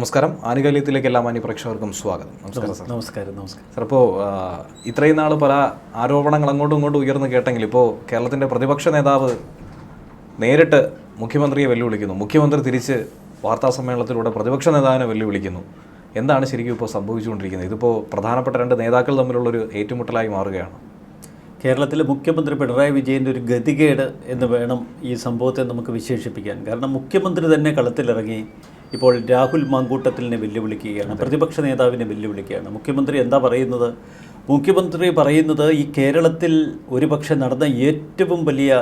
നമസ്കാരം. ആനുകാലികത്തിലേക്ക് എല്ലാ മാന്യ പ്രേക്ഷകർക്കും സ്വാഗതം. നമസ്കാരം സാർ. നമസ്കാരം നമസ്കാരം. സാർ ഇപ്പോൾ ഇത്രയും നാൾ പല ആരോപണങ്ങൾ അങ്ങോട്ടും ഇങ്ങോട്ടും ഉയർന്നു കേട്ടെങ്കിൽ ഇപ്പോൾ കേരളത്തിന്റെ പ്രതിപക്ഷ നേതാവ് നേരിട്ട് മുഖ്യമന്ത്രിയെ വെല്ലുവിളിക്കുന്നു. മുഖ്യമന്ത്രി തിരിച്ച് വാർത്താ സമ്മേളനത്തിലൂടെ പ്രതിപക്ഷ നേതാവിനെ വെല്ലുവിളിക്കുന്നു. എന്താണ് ശരിക്കും ഇപ്പോൾ സംഭവിച്ചുകൊണ്ടിരിക്കുന്നത്? ഇതിപ്പോൾ പ്രധാനപ്പെട്ട രണ്ട് നേതാക്കൾ തമ്മിലുള്ളൊരു ഏറ്റുമുട്ടലായി മാറുകയാണ്. കേരളത്തിലെ മുഖ്യമന്ത്രി പിണറായി വിജയന്റെ ഒരു ഗതികേട് എന്ന് വേണം ഈ സംഭവത്തെ നമുക്ക് വിശേഷിപ്പിക്കാൻ. കാരണം മുഖ്യമന്ത്രി തന്നെ കളത്തിലിറങ്ങി ഇപ്പോൾ രാഹുൽ മാങ്കൂട്ടത്തിലിനെ വെല്ലുവിളിക്കുകയാണ് പ്രതിപക്ഷ നേതാവിനെ വെല്ലുവിളിക്കുകയാണ്. മുഖ്യമന്ത്രി എന്താ പറയുന്നത്? മുഖ്യമന്ത്രി പറയുന്നത് ഈ കേരളത്തിൽ ഒരുപക്ഷെ നടന്ന ഏറ്റവും വലിയ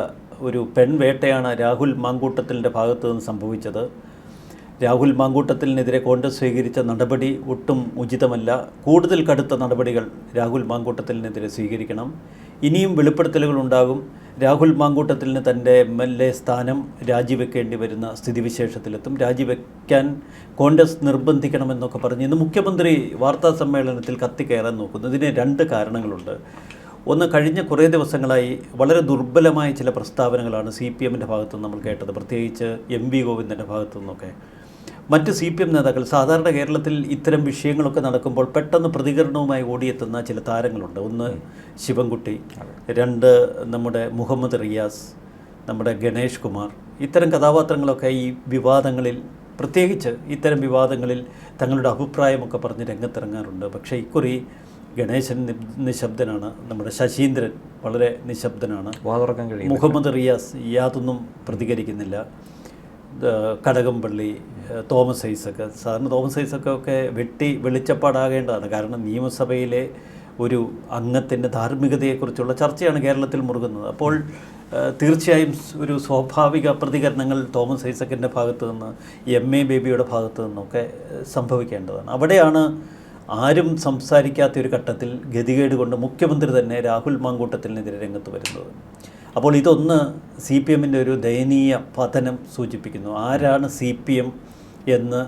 ഒരു പെൺവേട്ടയാണ് രാഹുൽ മാങ്കൂട്ടത്തിലിന്റെ ഭാഗത്തു നിന്ന് സംഭവിച്ചത്. രാഹുൽ മാങ്കൂട്ടത്തിനെതിരെ കോൺഗ്രസ് സ്വീകരിച്ച നടപടി ഒട്ടും ഉചിതമല്ല. കൂടുതൽ കടുത്ത നടപടികൾ രാഹുൽ മാങ്കൂട്ടത്തിനെതിരെ സ്വീകരിക്കണം. ഇനിയും വെളിപ്പെടുത്തലുകൾ ഉണ്ടാകും. രാഹുൽ മാങ്കൂട്ടത്തിന് തന്റെ എം എൽ എ സ്ഥാനം രാജിവെക്കേണ്ടി വരുന്ന സ്ഥിതിവിശേഷത്തിലെത്തും. രാജിവെക്കാൻ കോൺഗ്രസ് നിർബന്ധിക്കണമെന്നൊക്കെ പറഞ്ഞ് ഇന്ന് മുഖ്യമന്ത്രി വാർത്താ സമ്മേളനത്തിൽ കത്തിക്കയറാൻ നോക്കുന്നു. ഇതിന് രണ്ട് കാരണങ്ങളുണ്ട്. ഒന്ന് കഴിഞ്ഞ കുറേ ദിവസങ്ങളായി വളരെ ദുർബലമായ ചില പ്രസ്താവനകളാണ് സി പി എമ്മിന്റെ ഭാഗത്തു നമ്മൾ കേട്ടത്. പ്രത്യേകിച്ച് എം വി ഗോവിന്ദന്റെ ഭാഗത്തു നിന്നൊക്കെ മറ്റ് സി പി എം നേതാക്കൾ സാധാരണ കേരളത്തിൽ ഇത്തരം വിഷയങ്ങളൊക്കെ നടക്കുമ്പോൾ പെട്ടെന്ന് പ്രതികരണവുമായി ഓടിയെത്തുന്ന ചില താരങ്ങളുണ്ട്. ഒന്ന് ശിവൻകുട്ടി രണ്ട് നമ്മുടെ മുഹമ്മദ് റിയാസ് നമ്മുടെ ഗണേഷ് കുമാർ. ഇത്തരം കഥാപാത്രങ്ങളൊക്കെ ഈ വിവാദങ്ങളിൽ പ്രത്യേകിച്ച് ഇത്തരം വിവാദങ്ങളിൽ തങ്ങളുടെ അഭിപ്രായമൊക്കെ പറഞ്ഞ് രംഗത്തിറങ്ങാറുണ്ട്. പക്ഷേ ഇക്കുറി ഗണേശൻ നിശബ്ദനാണ്. നമ്മുടെ ശശീന്ദ്രൻ വളരെ നിശബ്ദനാണ്. മുഹമ്മദ് റിയാസ് യാതൊന്നും പ്രതികരിക്കുന്നില്ല. കടകംപള്ളി തോമസ് ഐസക്ക്. സാറിന് തോമസ് ഐസക്ക് ഒക്കെ വെട്ടി വെളിച്ചപ്പാടാകേണ്ടതാണ്. കാരണം നിയമസഭയിലെ ഒരു അംഗത്തിന്റെ ധാർമ്മികതയെക്കുറിച്ചുള്ള ചർച്ചയാണ് കേരളത്തിൽ മുറുകുന്നത്. അപ്പോൾ തീർച്ചയായും ഒരു സ്വാഭാവിക പ്രതികരണങ്ങൾ തോമസ് ഐസക്കിന്റെ ഭാഗത്തു നിന്ന് എം എ ബേബിയുടെ ഭാഗത്തു നിന്നൊക്കെ സംഭവിക്കേണ്ടതാണ്. അവിടെയാണ് ആരും സംസാരിക്കാത്ത ഒരു ഘട്ടത്തിൽ ഗതികേട് കൊണ്ട് മുഖ്യമന്ത്രി തന്നെ രാഹുൽ മാങ്കൂട്ടത്തിനെതിരെ രംഗത്ത് വരുന്നത്. അപ്പോൾ ഇതൊന്ന് സി പി എമ്മിന്റെ ഒരു ദയനീയ പതനം സൂചിപ്പിക്കുന്നു. ആരാണ് സി പി എം എന്ന്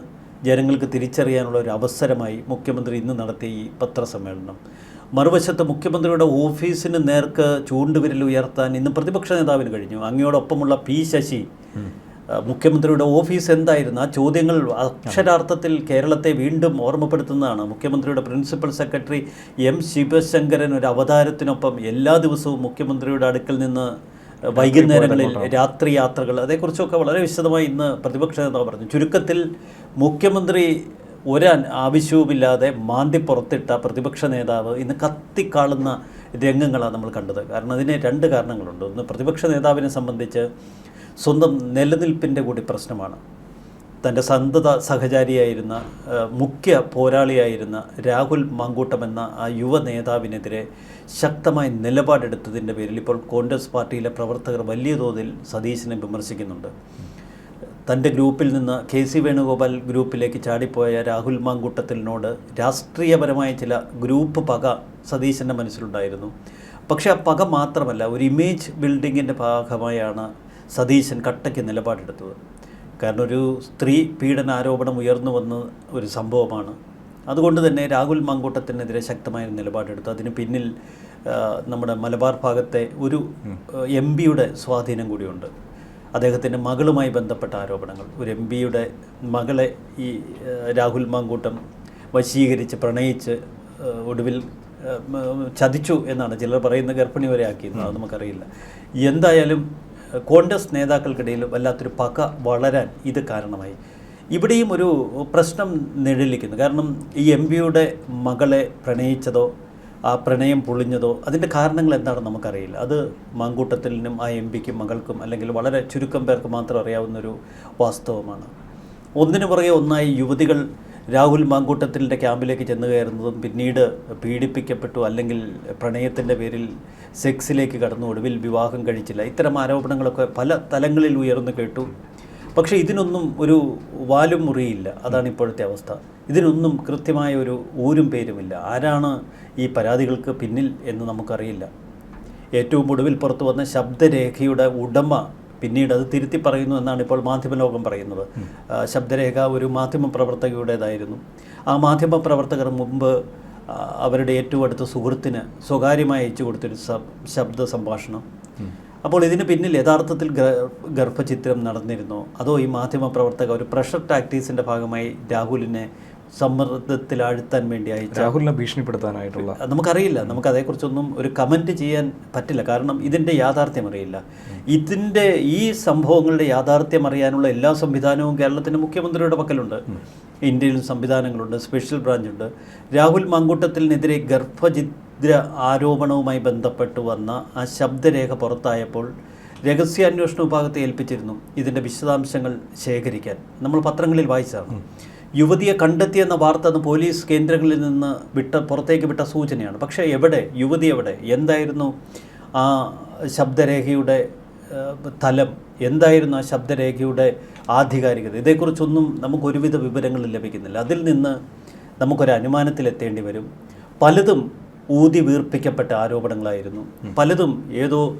ജനങ്ങൾക്ക് തിരിച്ചറിയാനുള്ള ഒരു അവസരമായി മുഖ്യമന്ത്രി ഇന്ന് നടത്തിയ ഈ പത്രസമ്മേളനം. മറുവശത്ത് മുഖ്യമന്ത്രിയുടെ ഓഫീസിന് നേർക്ക് ചൂണ്ടുവിരൽ ഉയർത്താൻ ഇന്ന് പ്രതിപക്ഷ നേതാവിന് കഴിഞ്ഞു. അങ്ങയോടൊപ്പമുള്ള പി ശശി മുഖ്യമന്ത്രിയുടെ ഓഫീസ് എന്തായിരുന്നു? ആ ചോദ്യങ്ങൾ അക്ഷരാർത്ഥത്തിൽ കേരളത്തെ വീണ്ടും ഓർമ്മപ്പെടുത്തുന്നതാണ്. മുഖ്യമന്ത്രിയുടെ പ്രിൻസിപ്പൽ സെക്രട്ടറി എം ശിവശങ്കരൻ ഒരു അവതാരത്തിനൊപ്പം എല്ലാ ദിവസവും മുഖ്യമന്ത്രിയുടെ അടുക്കൽ നിന്ന് വൈകുന്നേരങ്ങളിൽ രാത്രി യാത്രകൾ അതേക്കുറിച്ചൊക്കെ വളരെ വിശദമായി ഇന്ന് പ്രതിപക്ഷ നേതാവ് പറഞ്ഞു. ചുരുക്കത്തിൽ മുഖ്യമന്ത്രി ഒരു ആവശ്യവുമില്ലാതെ മാന്തി പുറത്തിട്ട പ്രതിപക്ഷ നേതാവ് ഇന്ന് കത്തിക്കാളുന്ന രംഗങ്ങളാണ് നമ്മൾ കണ്ടത്. കാരണം അതിന് രണ്ട് കാരണങ്ങളുണ്ട്. ഒന്ന് പ്രതിപക്ഷ നേതാവിനെ സംബന്ധിച്ച് സ്വന്തം നിലനിൽപ്പിന്റെ കൂടി പ്രശ്നമാണ്. തന്റെ സന്തത സഹചാരിയായിരുന്ന മുഖ്യ പോരാളിയായിരുന്ന രാഹുൽ മാങ്കൂട്ടം എന്ന ആ യുവ നേതാവിനെതിരെ ശക്തമായ നിലപാടെടുത്തതിന്റെ പേരിൽ ഇപ്പോൾ കോൺഗ്രസ് പാർട്ടിയിലെ പ്രവർത്തകർ വലിയ തോതിൽ സതീശനെ വിമർശിക്കുന്നുണ്ട്. തന്റെ ഗ്രൂപ്പിൽ നിന്ന് കെ സി വേണുഗോപാൽ ഗ്രൂപ്പിലേക്ക് ചാടിപ്പോയ രാഹുൽ മാങ്കൂട്ടത്തിനോട് രാഷ്ട്രീയപരമായ ചില ഗ്രൂപ്പ് പക സതീശന്റെ മനസ്സിലുണ്ടായിരുന്നു. പക്ഷേ ആ പക മാത്രമല്ല ഒരു ഇമേജ് ബിൽഡിങ്ങിന്റെ ഭാഗമായാണ് സതീശൻ കട്ടയ്ക്ക് നിലപാടെടുത്തത്. കാരണം ഒരു സ്ത്രീ പീഡന ആരോപണം ഉയർന്നു വന്ന ഒരു സംഭവമാണ്. അതുകൊണ്ട് തന്നെ രാഹുൽ മാങ്കൂട്ടത്തിനെതിരെ ശക്തമായ നിലപാടെടുത്തു. അതിന് പിന്നിൽ നമ്മുടെ മലബാർ ഭാഗത്തെ ഒരു എം പിയുടെ സ്വാധീനം കൂടിയുണ്ട്. അദ്ദേഹത്തിന്റെ മകളുമായി ബന്ധപ്പെട്ട ആരോപണങ്ങൾ. ഒരു എം പിയുടെ മകളെ ഈ രാഹുൽ മാങ്കൂട്ടം വശീകരിച്ച് പ്രണയിച്ച് ഒടുവിൽ ചതിച്ചു എന്നാണ് ചിലർ പറയുന്ന ഗർഭിണി വരെ ആക്കിയെന്ന് അത് നമുക്കറിയില്ല. എന്തായാലും കോൺഗ്രസ് നേതാക്കൾക്കിടയിൽ വല്ലാത്തൊരു പക വളരാൻ ഇത് കാരണമായി. ഇവിടെയും ഒരു പ്രശ്നം നിഴലിക്കുന്നു. കാരണം ഈ എം പിയുടെ മകളെ പ്രണയിച്ചതോ ആ പ്രണയം പൊളിഞ്ഞതോ അതിന്റെ കാരണങ്ങൾ എന്താണെന്ന് നമുക്കറിയില്ല. അത് മാങ്കൂട്ടത്തിനും ആ എം പിക്കും മകൾക്കും അല്ലെങ്കിൽ വളരെ ചുരുക്കം പേർക്ക് മാത്രം അറിയാവുന്നൊരു വാസ്തവമാണ്. ഒന്നിനു പുറകെ ഒന്നായി യുവതികൾ രാഹുൽ മാങ്കൂട്ടത്തിന്റെ ക്യാമ്പിലേക്ക് ചെന്ന് കയറുന്നതും പിന്നീട് പീഡിപ്പിക്കപ്പെട്ടു അല്ലെങ്കിൽ പ്രണയത്തിന്റെ പേരിൽ സെക്സിലേക്ക് കടന്നു ഒടുവിൽ വിവാഹം കഴിച്ചില്ല. ഇത്തരം ആരോപണങ്ങളൊക്കെ പല തലങ്ങളിൽ ഉയർന്നു കേട്ടു. പക്ഷേ ഇതിനൊന്നും ഒരു വാലും മുറിയില്ല. അതാണ് ഇപ്പോഴത്തെ അവസ്ഥ. ഇതിനൊന്നും കൃത്യമായ ഒരു ഊരും പേരുമില്ല. ആരാണ് ഈ പരാതികൾക്ക് പിന്നിൽ എന്ന് നമുക്കറിയില്ല. ഏറ്റവും ഒടുവിൽ പുറത്തു വന്ന ശബ്ദരേഖയുടെ ഉടമ പിന്നീട് അത് തിരുത്തി പറയുന്നു എന്നാണ് ഇപ്പോൾ മാധ്യമലോകം പറയുന്നത്. ശബ്ദരേഖ ഒരു മാധ്യമ പ്രവർത്തകയുടേതായിരുന്നു. ആ മാധ്യമ പ്രവർത്തകർ മുമ്പ് അവരുടെ ഏറ്റവും അടുത്ത സുഹൃത്തിന് സ്വകാര്യമായി അയച്ചു കൊടുത്തൊരു ശബ്ദ സംഭാഷണം. അപ്പോൾ ഇതിന് പിന്നിൽ യഥാർത്ഥത്തിൽ ഗർഭചിത്രം നടന്നിരുന്നോ? അതോ ഈ മാധ്യമ പ്രവർത്തക ഒരു പ്രഷർ ടാക്ടീസിന്റെ ഭാഗമായി രാഹുലിനെ സമ്മർദ്ദത്തിൽ ആഴ്ത്താൻ വേണ്ടി അയച്ച രാഹുലിനെ ഭീഷണിപ്പെടുത്താനായിട്ടുള്ള നമുക്കറിയില്ല. നമുക്ക് അതേക്കുറിച്ചൊന്നും ഒരു കമന്റ് ചെയ്യാൻ പറ്റില്ല. കാരണം ഇതിന്റെ യാഥാർത്ഥ്യം അറിയില്ല. ഇതിന്റെ ഈ സംഭവങ്ങളുടെ യാഥാർത്ഥ്യം അറിയാനുള്ള എല്ലാ സംവിധാനവും കേരളത്തിന്റെ മുഖ്യമന്ത്രിയുടെ പക്കലുണ്ട്. ഇന്ത്യയിൽ സംവിധാനങ്ങളുണ്ട് സ്പെഷ്യൽ ബ്രാഞ്ചുണ്ട് രാഹുൽ മാങ്കൂട്ടത്തിനെതിരെ ഗർഭചിദ്ര ആരോപണവുമായി ബന്ധപ്പെട്ട് വന്ന ആ ശബ്ദരേഖ പുറത്തായപ്പോൾ രഹസ്യാന്വേഷണ വിഭാഗത്തെ ഏൽപ്പിച്ചിരുന്നു ഇതിന്റെ വിശദാംശങ്ങൾ ശേഖരിക്കാൻ. നമ്മൾ പത്രങ്ങളിൽ വായിച്ചതാണ്. യുവതിയെ കണ്ടെത്തിയെന്ന വാർത്ത അന്ന് പോലീസ് കേന്ദ്രങ്ങളിൽ നിന്ന് വിട്ട പുറത്തേക്ക് വിട്ട സൂചനയാണ്. പക്ഷേ എവിടെ? യുവതി എവിടെ? എന്തായിരുന്നു ആ ശബ്ദരേഖയുടെ തലം? എന്തായിരുന്നു ആ ശബ്ദരേഖയുടെ ആധികാരികത? ഇതേക്കുറിച്ചൊന്നും നമുക്ക് ഒരുവിധ വിവരങ്ങൾ ലഭിക്കുന്നില്ല. അതിൽ നിന്ന് നമുക്കൊരു അനുമാനത്തിലെത്തേണ്ടി വരും. പലതും ഊതി വീർപ്പിക്കപ്പെട്ട ആരോപണങ്ങളായിരുന്നു. പലതും ഏതോ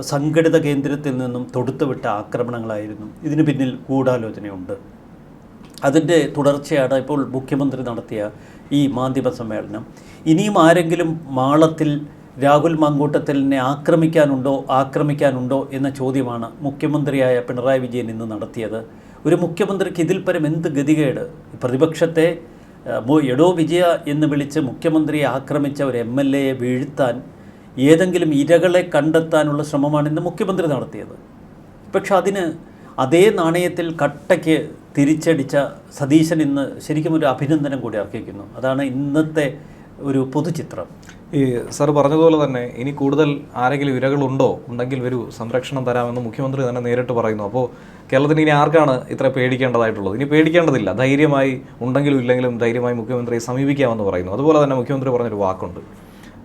സംഘടിത കേന്ദ്രത്തിൽ നിന്നും തൊടുത്തുവിട്ട ആക്രമണങ്ങളായിരുന്നു. ഇതിന് പിന്നിൽ ഗൂഢാലോചനയുണ്ട്. അതിന്റെ തുടർച്ചയാണ് ഇപ്പോൾ മുഖ്യമന്ത്രി നടത്തിയ ഈ മാധ്യമ സമ്മേളനം. ഇനിയും ആരെങ്കിലും മാളത്തിൽ രാഹുൽ മങ്കൂട്ടത്തലിനെ ആക്രമിക്കാനുണ്ടോ ആക്രമിക്കാനുണ്ടോ എന്ന ചോദ്യമാണ് മുഖ്യമന്ത്രിയായ പിണറായി വിജയൻ ഇന്ന് നടത്തിയത്. ഒരു മുഖ്യമന്ത്രിക്ക് ഇതിൽ പരം എന്ത് ഗതികേട്? പ്രതിപക്ഷത്തെ എടോ വിജയ എന്ന് വിളിച്ച് മുഖ്യമന്ത്രിയെ ആക്രമിച്ച ഒരു എം എൽ എയെ വീഴ്ത്താൻ ഏതെങ്കിലും ഇരകളെ കണ്ടെത്താനുള്ള ശ്രമമാണ് ഇന്ന് മുഖ്യമന്ത്രി നടത്തിയത്. പക്ഷെ അതിന് അതേ നാണയത്തിൽ കട്ടയ്ക്ക് തിരിച്ചടിച്ച സതീശൻ ഇന്ന് ശരിക്കും ഒരു അഭിനന്ദനം കൂടി അർഹിക്കുന്നു അതാണ് ഇന്നത്തെ ഒരു പൊതുചിത്രം. ഈ സാർ പറഞ്ഞതുപോലെ തന്നെ ഇനി കൂടുതൽ ആരെങ്കിലും ഇരകളുണ്ടോ ഉണ്ടെങ്കിൽ വരൂ സംരക്ഷണം തരാമെന്ന് മുഖ്യമന്ത്രി തന്നെ നേരിട്ട് പറയുന്നു. അപ്പോൾ കേരളത്തിന് ഇനി ആർക്കാണ് ഇത്ര പേടിക്കേണ്ടതായിട്ടുള്ളത്? ഇനി പേടിക്കേണ്ടതില്ല. ധൈര്യമായി ഉണ്ടെങ്കിലും ഇല്ലെങ്കിലും ധൈര്യമായി മുഖ്യമന്ത്രിയെ സമീപിക്കാമെന്ന് പറയുന്നു. അതുപോലെ തന്നെ മുഖ്യമന്ത്രി പറഞ്ഞൊരു വാക്കുണ്ട്.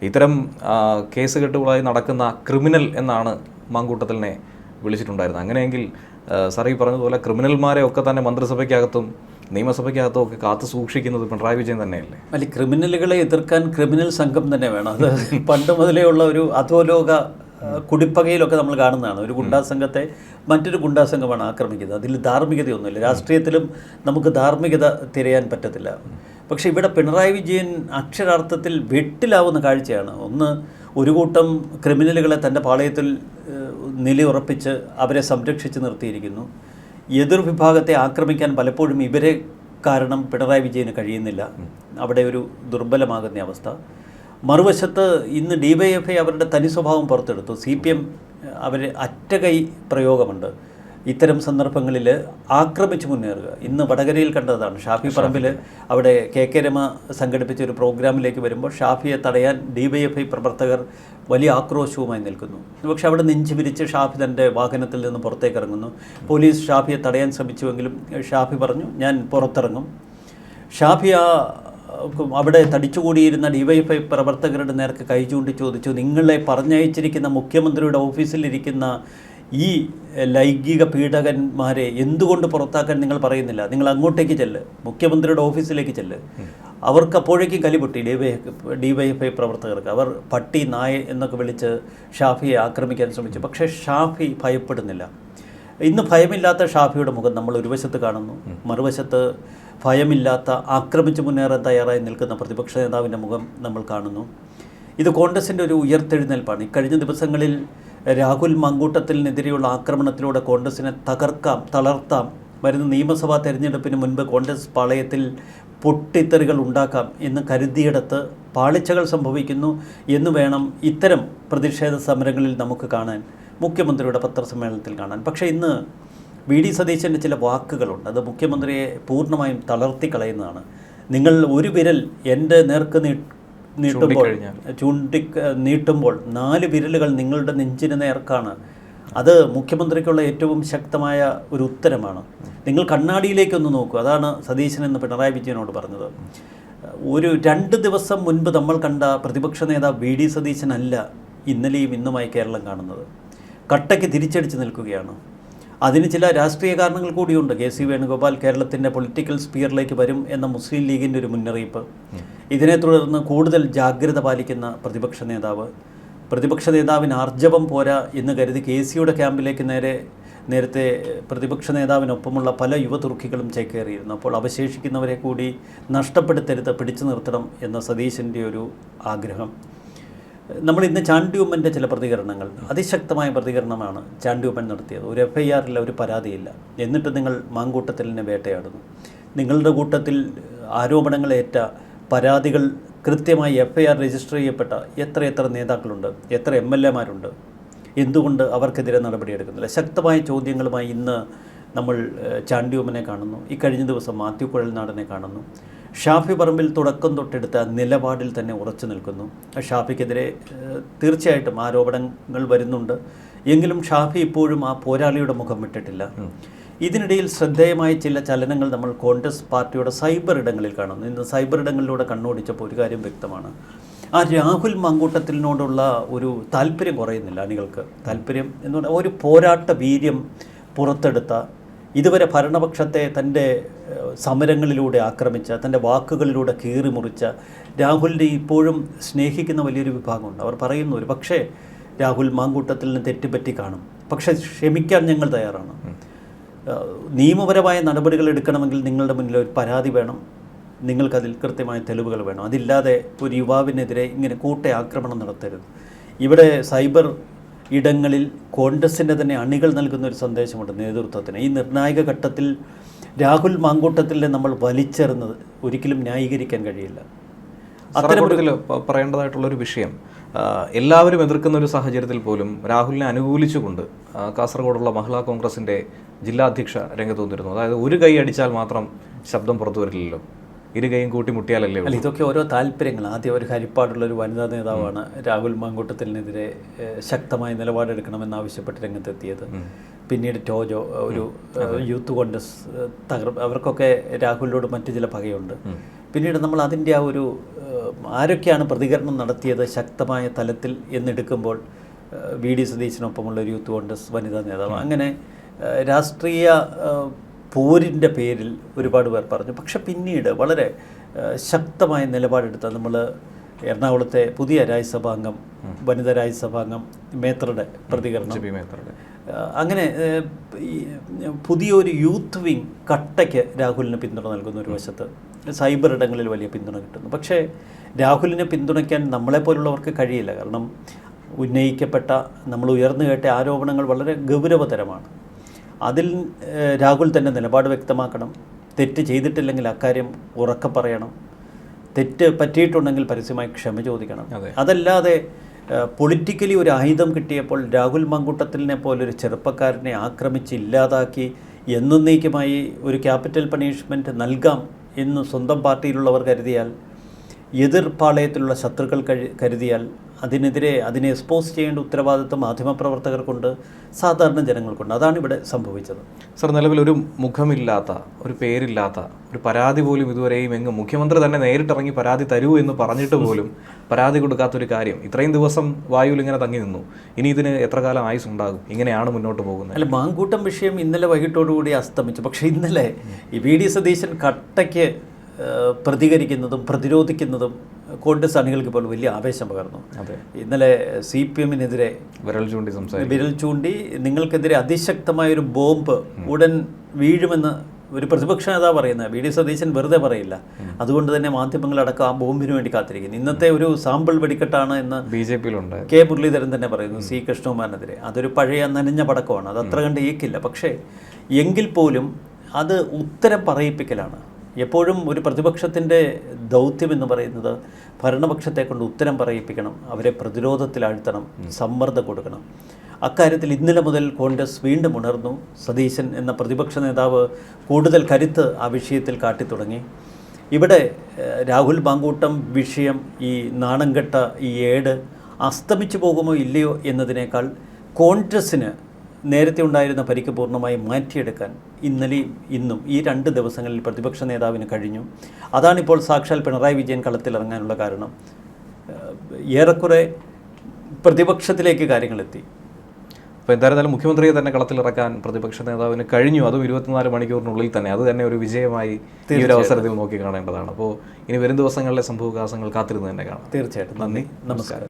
ഇത്തരം കേസ് കെട്ടുകളായി നടക്കുന്ന ക്രിമിനൽ എന്നാണ് മാങ്കൂട്ടത്തിലിനെ വിളിച്ചിട്ടുണ്ടായിരുന്നത്. അങ്ങനെയെങ്കിൽ സാർ ഈ പറഞ്ഞതുപോലെ ക്രിമിനൽമാരെ ഒക്കെ തന്നെ മന്ത്രിസഭയ്ക്കകത്തും നിയമസഭയ്ക്കകത്തും ഒക്കെ കാത്തു സൂക്ഷിക്കുന്നത് പിണറായി വിജയൻ തന്നെയല്ലേ? അല്ല ക്രിമിനലുകളെ എതിർക്കാൻ ക്രിമിനൽ സംഘം തന്നെ വേണം. അത് പണ്ട് മുതലേ ഉള്ള ഒരു അധോലോക കുടിപ്പകയിലൊക്കെ നമ്മൾ കാണുന്നതാണ്. ഒരു ഗുണ്ടാ സംഘത്തെ മറ്റൊരു ഗുണ്ടാ സംഘമാണ് ആക്രമിക്കുന്നത്. അതിൽ ധാർമ്മികതയൊന്നുമില്ല. രാഷ്ട്രീയത്തിലും നമുക്ക് ധാർമ്മികത തിരയാൻ പറ്റത്തില്ല. പക്ഷേ ഇവിടെ പിണറായി വിജയൻ അക്ഷരാർത്ഥത്തിൽ വെട്ടിലാവുന്ന കാഴ്ചയാണ്. ഒന്ന് ഒരു കൂട്ടം ക്രിമിനലുകളെ തന്റെ പാളയത്തിൽ നിലയുറപ്പിച്ച് അവരെ സംരക്ഷിച്ച് നിർത്തിയിരിക്കുന്നു. എതിർ വിഭാഗത്തെ ആക്രമിക്കാൻ പലപ്പോഴും ഇവരെ കാരണം പിണറായി വിജയന് കഴിയുന്നില്ല. അവിടെ ഒരു ദുർബലമാകുന്ന അവസ്ഥ. മറുവശത്ത് ഇന്ന് ഡി വൈ എഫ് ഐ അവരുടെ തനി സ്വഭാവം പുറത്തെടുത്തു. സി പി എം അവർ അറ്റകൈ പ്രയോഗമുണ്ട്. ഇത്തരം സന്ദർഭങ്ങളിൽ ആക്രമിച്ച് മുന്നേറുക. ഇന്ന് വടകരയിൽ കണ്ടതാണ്. ഷാഫി പറമ്പിൽ അവിടെ കെ കെ രമ സംഘടിപ്പിച്ച ഒരു പ്രോഗ്രാമിലേക്ക് വരുമ്പോൾ ഷാഫിയെ തടയാൻ ഡി വൈ എഫ് ഐ പ്രവർത്തകർ വലിയ ആക്രോശവുമായി നിൽക്കുന്നു. പക്ഷെ അവിടെ നെഞ്ചു പിരിച്ച് ഷാഫി തന്റെ വാഹനത്തിൽ നിന്ന് പുറത്തേക്ക് ഇറങ്ങുന്നു. പോലീസ് ഷാഫിയെ തടയാൻ ശ്രമിച്ചുവെങ്കിലും ഷാഫി പറഞ്ഞു ഞാൻ പുറത്തിറങ്ങും. ഷാഫി ആ അവിടെ തടിച്ചുകൂടിയിരുന്ന ഡിവൈഎഫ്ഐ പ്രവർത്തകരുടെ നേർക്ക് കൈ ചൂണ്ടി ചോദിച്ചു നിങ്ങളെ പറഞ്ഞയച്ചിരിക്കുന്ന മുഖ്യമന്ത്രിയുടെ ഓഫീസിലിരിക്കുന്ന ഈ ലൈംഗിക പീഡകന്മാരെ എന്തുകൊണ്ട് പുറത്താക്കാൻ നിങ്ങൾ പറയുന്നില്ല? നിങ്ങൾ അങ്ങോട്ടേക്ക് ചെല്ല്. മുഖ്യമന്ത്രിയുടെ ഓഫീസിലേക്ക് ചെല്ല്. അവർക്ക് അപ്പോഴേക്കും കലിപൊട്ടി എഫ് ഡിവൈഎഫ്ഐ പ്രവർത്തകർക്ക്. അവർ പട്ടി നായ എന്നൊക്കെ വിളിച്ച് ഷാഫിയെ ആക്രമിക്കാൻ ശ്രമിച്ചു. പക്ഷേ ഷാഫി ഭയപ്പെടുന്നില്ല. ഇന്ന് ഭയമില്ലാത്ത ഷാഫിയുടെ മുഖം നമ്മൾ ഒരു വശത്ത് കാണുന്നു. മറുവശത്ത് ഭയമില്ലാത്ത ആക്രമിച്ച് മുന്നേറാൻ തയ്യാറായി നിൽക്കുന്ന പ്രതിപക്ഷ നേതാവിന്റെ മുഖം നമ്മൾ കാണുന്നു. ഇത് കോൺഗ്രസിന്റെ ഒരു ഉയർത്തെഴുന്നേൽപ്പാണ്. ഈ കഴിഞ്ഞ ദിവസങ്ങളിൽ രാഹുൽ മങ്കൂട്ടത്തിനെതിരെയുള്ള ആക്രമണത്തിലൂടെ കോൺഗ്രസിനെ തകർക്കാം തളർത്താം. വരുന്ന നിയമസഭാ തെരഞ്ഞെടുപ്പിന് മുൻപ് കോൺഗ്രസ് പാളയത്തിൽ പൊട്ടിത്തെറികൾ ഉണ്ടാക്കാം എന്ന് കരുതിയിടത്ത് പാളിച്ചകൾ സംഭവിക്കുന്നു എന്ന് വേണം ഇത്തരം പ്രതിഷേധ സമരങ്ങളിൽ നമുക്ക് കാണാൻ. മുഖ്യമന്ത്രിയുടെ പത്രസമ്മേളനത്തിൽ കാണാൻ. പക്ഷേ ഇന്ന് വി ഡി സതീശന്റെ ചില വാക്കുകളുണ്ട്. അത് മുഖ്യമന്ത്രിയെ പൂർണമായും തളർത്തി കളയുന്നതാണ് നിങ്ങൾ ഒരു വിരൽ എന്റെ നേർക്ക് നീ നീട്ടുമ്പോൾ ചൂണ്ടി നീട്ടുമ്പോൾ നാല് വിരലുകൾ നിങ്ങളുടെ നെഞ്ചിന് നേർക്കാണ്. അത് മുഖ്യമന്ത്രിക്കുള്ള ഏറ്റവും ശക്തമായ ഒരു ഉത്തരമാണ്. നിങ്ങൾ കണ്ണാടിയിലേക്കൊന്ന് നോക്കൂ. അതാണ് സതീശൻ എന്ന് പിണറായി വിജയനോട് പറഞ്ഞത്. ഒരു രണ്ട് ദിവസം മുൻപ് നമ്മൾ കണ്ട പ്രതിപക്ഷ നേതാവ് വി ഡി സതീശനല്ല ഇന്നലെയും ഇന്നുമായി കേരളം കാണുന്നത്. കട്ടയ്ക്ക് തിരിച്ചടിച്ച് നിൽക്കുകയാണ്. അതിന് ചില രാഷ്ട്രീയ കാരണങ്ങൾ കൂടിയുണ്ട്. കെ സി വേണുഗോപാൽ കേരളത്തിന്റെ പൊളിറ്റിക്കൽ സ്പിയറിലേക്ക് വരും എന്ന മുസ്ലിം ലീഗിന്റെ ഒരു മുന്നറിയിപ്പ്. ഇതിനെ തുടർന്ന് കൂടുതൽ ജാഗ്രത പാലിക്കുന്ന പ്രതിപക്ഷ നേതാവ്. പ്രതിപക്ഷ നേതാവിന് ആർജവം പോരാ എന്ന് കരുതി കെ സിയുടെ ക്യാമ്പിലേക്ക് നേരെ നേരത്തെ പ്രതിപക്ഷ നേതാവിനൊപ്പമുള്ള പല യുവതുർക്കികളും ചേക്കേറിയിരുന്നു. അപ്പോൾ അവശേഷിക്കുന്നവരെ കൂടി നഷ്ടപ്പെടുത്തരുത് പിടിച്ചു നിർത്തണം എന്ന സതീശന്റെ ഒരു ആഗ്രഹം. നമ്മൾ ഇന്ന് ചാണ്ടിയുമ്മന്റെ ചില പ്രതികരണങ്ങൾ അതിശക്തമായ പ്രതികരണമാണ് ചാണ്ടിയുമ്മൻ നടത്തിയത്. ഒരു എഫ് ഐ ആറിൽ ഒരു പരാതിയില്ല. എന്നിട്ട് നിങ്ങൾ മാങ്കൂട്ടത്തിലിനെ വേട്ടയാടുന്നു. നിങ്ങളുടെ കൂട്ടത്തിൽ ആരോപണങ്ങളേറ്റ പരാതികൾ കൃത്യമായി എഫ് ഐ ആർ രജിസ്റ്റർ ചെയ്യപ്പെട്ട എത്ര എത്ര നേതാക്കളുണ്ട് എത്ര എം എൽ എമാരുണ്ട് എന്തുകൊണ്ട് അവർക്കെതിരെ നടപടിയെടുക്കുന്നില്ല? ശക്തമായ ചോദ്യങ്ങളുമായി ഇന്ന് നമ്മൾ ഏഹ്, ചാണ്ടിയുമ്മനെ കാണുന്നു. ഇക്കഴിഞ്ഞ ദിവസം മാത്യു കുഴൽനാടനെ കാണുന്നു. ഷാഫി പറമ്പിൽ തുടക്കം തൊട്ടെടുത്ത നിലപാടിൽ തന്നെ ഉറച്ചു നിൽക്കുന്നു. ഷാഫിക്കെതിരെ തീർച്ചയായിട്ടും ആരോപണങ്ങൾ വരുന്നുണ്ട്. എങ്കിലും ഷാഫി ഇപ്പോഴും ആ പോരാളിയുടെ മുഖം വിട്ടിട്ടില്ല. ഇതിനിടയിൽ ശ്രദ്ധേയമായ ചില ചലനങ്ങൾ നമ്മൾ കോൺഗ്രസ് പാർട്ടിയുടെ സൈബർ ഇടങ്ങളിൽ കാണുന്നു. ഇന്ന് സൈബർ ഇടങ്ങളിലൂടെ കണ്ണോടിച്ചപ്പോൾ ഒരു കാര്യം വ്യക്തമാണ്. ആ രാഹുൽ മങ്കൂട്ടത്തിനോടുള്ള ഒരു താല്പര്യം കുറയുന്നില്ല അണികൾക്ക്. താല്പര്യം എന്ന് പറഞ്ഞാൽ ഒരു പോരാട്ട വീര്യം പുറത്തെടുത്ത ഇതുവരെ ഭരണപക്ഷത്തെ തന്റെ സമരങ്ങളിലൂടെ ആക്രമിച്ച തന്റെ വാക്കുകളിലൂടെ കീറി മുറിച്ച രാഹുലിനെ ഇപ്പോഴും സ്നേഹിക്കുന്ന വലിയൊരു വിഭാഗമുണ്ട്. അവർ പറയുന്നു ഒരു പക്ഷേ രാഹുൽ മാങ്കൂട്ടത്തിൽ നിന്ന് തെറ്റുപറ്റി കാണും. പക്ഷേ ക്ഷമിക്കാൻ ഞങ്ങൾ തയ്യാറാണ്. നിയമപരമായ നടപടികൾ എടുക്കണമെങ്കിൽ നിങ്ങളുടെ മുന്നിൽ ഒരു പരാതി വേണം. നിങ്ങൾക്കതിൽ കൃത്യമായ തെളിവുകൾ വേണം. അതില്ലാതെ ഒരു യുവാവിനെതിരെ ഇങ്ങനെ കൂട്ട ആക്രമണം നടത്തരുത്. ഇവിടെ സൈബർ ഇടങ്ങളിൽ കോൺഗ്രസിന്റെ തന്നെ അണികൾ നൽകുന്ന ഒരു സന്ദേശമുണ്ട് നേതൃത്വത്തിന്. ഈ നിർണായക ഘട്ടത്തിൽ രാഹുൽ മാങ്കൂട്ടത്തിലെ നമ്മൾ വലിച്ചെറിഞ്ഞത് ഒരിക്കലും ന്യായീകരിക്കാൻ കഴിയില്ല. അത്തരത്തിൽ പറയേണ്ടതായിട്ടുള്ള ഒരു വിഷയം എല്ലാവരും എതിർക്കുന്ന ഒരു സാഹചര്യത്തിൽ പോലും രാഹുലിനെ അനുകൂലിച്ചുകൊണ്ട് കാസർഗോഡുള്ള മഹിളാ കോൺഗ്രസിന്റെ ജില്ലാ അധ്യക്ഷ രംഗത്ത് വന്നിരുന്നു. അതായത് ഒരു കൈ അടിച്ചാൽ മാത്രം ശബ്ദം പുറത്തു വരില്ലല്ലോ. ഇരു കൈയും കൂട്ടി മുട്ടിയാലല്ലേ അല്ല ഇതൊക്കെ ഓരോ താല്പര്യങ്ങൾ. ആദ്യം ഒരു ഹരിപ്പാടുള്ള ഒരു വനിതാ നേതാവാണ് രാഹുൽ മാങ്കൂട്ടത്തിനെതിരെ ശക്തമായ നിലപാടെടുക്കണമെന്നാവശ്യപ്പെട്ട് രംഗത്തെത്തിയത്. പിന്നീട് ടോജോ ഒരു യൂത്ത് കോൺഗ്രസ് തകർ അവർക്കൊക്കെ രാഹുലിനോട് മറ്റു ചില പകയുണ്ട്. പിന്നീട് നമ്മൾ അതിന്റെ ആ ഒരു ആരൊക്കെയാണ് പ്രതികരണം നടത്തിയത് ശക്തമായ തലത്തിൽ എന്നെടുക്കുമ്പോൾ വി ഡി സതീശനൊപ്പമുള്ള ഒരു യൂത്ത് കോൺഗ്രസ് വനിതാ നേതാവ്. അങ്ങനെ രാഷ്ട്രീയ പോരിന്റെ പേരിൽ ഒരുപാട് പേർ പറഞ്ഞു. പക്ഷെ പിന്നീട് വളരെ ശക്തമായ നിലപാടെടുത്ത നമ്മൾ എറണാകുളത്തെ പുതിയ രാജ്യസഭാംഗം വനിതാ രാജ്യസഭാംഗം മേത്രയുടെ പ്രതികരണം. അങ്ങനെ പുതിയൊരു യൂത്ത് വിങ് കട്ടയ്ക്ക് രാഹുലിന് പിന്തുണ നൽകുന്ന ഒരു വശത്ത്. സൈബർ ഇടങ്ങളിൽ വലിയ പിന്തുണ കിട്ടുന്നു. പക്ഷേ രാഹുലിനെ പിന്തുണയ്ക്കാൻ നമ്മളെപ്പോലുള്ളവർക്ക് കഴിയില്ല. കാരണം ഉന്നയിക്കപ്പെട്ട നമ്മൾ ഉയർന്നു കേട്ട ആരോപണങ്ങൾ വളരെ ഗൗരവതരമാണ്. അതിൽ രാഹുൽ തന്നെ നിലപാട് വ്യക്തമാക്കണം. തെറ്റ് ചെയ്തിട്ടില്ലെങ്കിൽ അക്കാര്യം ഉറക്കെ പറയണം. തെറ്റ് പറ്റിയിട്ടുണ്ടെങ്കിൽ പരസ്യമായി ക്ഷമ ചോദിക്കണം. അതല്ലാതെ പൊളിറ്റിക്കലി ഒരു ആയുധം കിട്ടിയപ്പോൾ രാഹുൽ മങ്കുട്ടത്തിലിനെ പോലൊരു ചെറുപ്പക്കാരനെ ആക്രമിച്ച് ഇല്ലാതാക്കി എന്നേക്കുമായി ഒരു ക്യാപിറ്റൽ പണിഷ്മെന്റ് നൽകാം എന്ന് സ്വന്തം പാർട്ടിയിലുള്ളവർ കരുതിയാൽ എതിർപ്പാളയത്തിലുള്ള ശത്രുക്കൾ കഴി- കരുതിയാൽ അതിനെതിരെ അതിനെ എക്സ്പോസ് ചെയ്യേണ്ട ഉത്തരവാദിത്വം മാധ്യമപ്രവർത്തകർക്കുണ്ട് സാധാരണ ജനങ്ങൾക്കുണ്ട്. അതാണ് ഇവിടെ സംഭവിച്ചത്. സർ നിലവിൽ ഒരു മുഖമില്ലാത്ത ഒരു പേരില്ലാത്ത ഒരു പരാതി പോലും ഇതുവരെയും എങ്ങും മുഖ്യമന്ത്രി തന്നെ നേരിട്ടിറങ്ങി പരാതി തരൂ എന്ന് പറഞ്ഞിട്ട് പോലും പരാതി കൊടുക്കാത്തൊരു കാര്യം ഇത്രയും ദിവസം വായുവിൽ ഇങ്ങനെ തങ്ങി നിന്നു. ഇനി ഇതിന് എത്ര കാലം ആയുസ് ഉണ്ടാകും ഇങ്ങനെയാണ് മുന്നോട്ട് പോകുന്നത്. അല്ല മാങ്കൂട്ടം വിഷയം ഇന്നലെ വൈകിട്ടോടുകൂടി അസ്തമിച്ചു. പക്ഷേ ഇന്നലെ ഈ വി ഡി സതീശൻ കട്ടയ്ക്ക് പ്രതികരിക്കുന്നതും പ്രതിരോധിക്കുന്നതും കോൺഗ്രസ് അണികൾക്ക് ഇപ്പോൾ വലിയ ആവേശം പകർന്നു. ഇന്നലെ സി പി എമ്മിനെതിരെ വിരൽ ചൂണ്ടി സംസാരിച്ചു വിരൽ ചൂണ്ടി നിങ്ങൾക്കെതിരെ അതിശക്തമായ ഒരു ബോംബ് ഉടൻ വീഴുമെന്ന് ഒരു പ്രതിപക്ഷ നേതാവ് പറയുന്നത് വി ഡി സതീശൻ വെറുതെ പറയില്ല. അതുകൊണ്ട് തന്നെ മാധ്യമങ്ങളടക്കം ആ ബോംബിന് വേണ്ടി കാത്തിരിക്കുന്നു. ഇന്നത്തെ ഒരു സാമ്പിൾ വെടിക്കെട്ടാണ് എന്ന് ബി ജെ പിയിലുണ്ട്. കെ മുരളീധരൻ തന്നെ പറയുന്നു. സി കൃഷ്ണകുമാറിനെതിരെ. അതൊരു പഴയ നനഞ്ഞ പടക്കമാണ്. അത് അത്ര കണ്ട് ഏക്കില്ല. പക്ഷേ എങ്കിൽ പോലും അത് ഉത്തരം പറയിപ്പിക്കലാണ്. എപ്പോഴും ഒരു പ്രതിപക്ഷത്തിന്റെ ദൗത്യം എന്ന് പറയുന്നത് ഭരണപക്ഷത്തെ കൊണ്ട് ഉത്തരം പറയിപ്പിക്കണം അവരെ പ്രതിരോധത്തിലാഴ്ത്തണം സമ്മർദ്ദം കൊടുക്കണം. അക്കാര്യത്തിൽ ഇന്നലെ മുതൽ കോൺഗ്രസ് വീണ്ടും ഉണർന്നു. സതീശൻ എന്ന പ്രതിപക്ഷ നേതാവ് കൂടുതൽ കരുത്ത് ആ വിഷയത്തിൽ കാട്ടിത്തുടങ്ങി. ഇവിടെ രാഹുൽ ബാങ്കൂട്ടം വിഷയം ഈ നാണംകെട്ട ഈ ഏട് അസ്തമിച്ചു പോകുമോ ഇല്ലയോ എന്നതിനേക്കാൾ കോൺഗ്രസ്സിന് നേരത്തെ ഉണ്ടായിരുന്ന പരിക്ക് പൂർണമായി മാറ്റിയെടുക്കാൻ ഇന്നലെയും ഇന്നും ഈ രണ്ട് ദിവസങ്ങളിൽ പ്രതിപക്ഷ നേതാവിന് കഴിഞ്ഞു. അതാണിപ്പോൾ സാക്ഷാൽ പിണറായി വിജയൻ കളത്തിലിറങ്ങാനുള്ള കാരണം. ഏറെക്കുറെ പ്രതിപക്ഷത്തിലേക്ക് കാര്യങ്ങളെത്തി. അപ്പോൾ എന്തായിരുന്നാലും മുഖ്യമന്ത്രിയെ തന്നെ കളത്തിലിറക്കാൻ പ്രതിപക്ഷ നേതാവിന് കഴിഞ്ഞു. അതും ഇരുപത്തിനാല് മണിക്കൂറിനുള്ളിൽ തന്നെ. അത് തന്നെ ഒരു വിജയമായി ഈ ഒരു അവസരത്തിൽ നോക്കി കാണേണ്ടതാണ്. അപ്പോൾ ഇനി വരും ദിവസങ്ങളിലെ സംഭവവികാസങ്ങൾ കാത്തിരുന്ന് തന്നെ കാണാം. തീർച്ചയായിട്ടും. നന്ദി. നമസ്കാരം.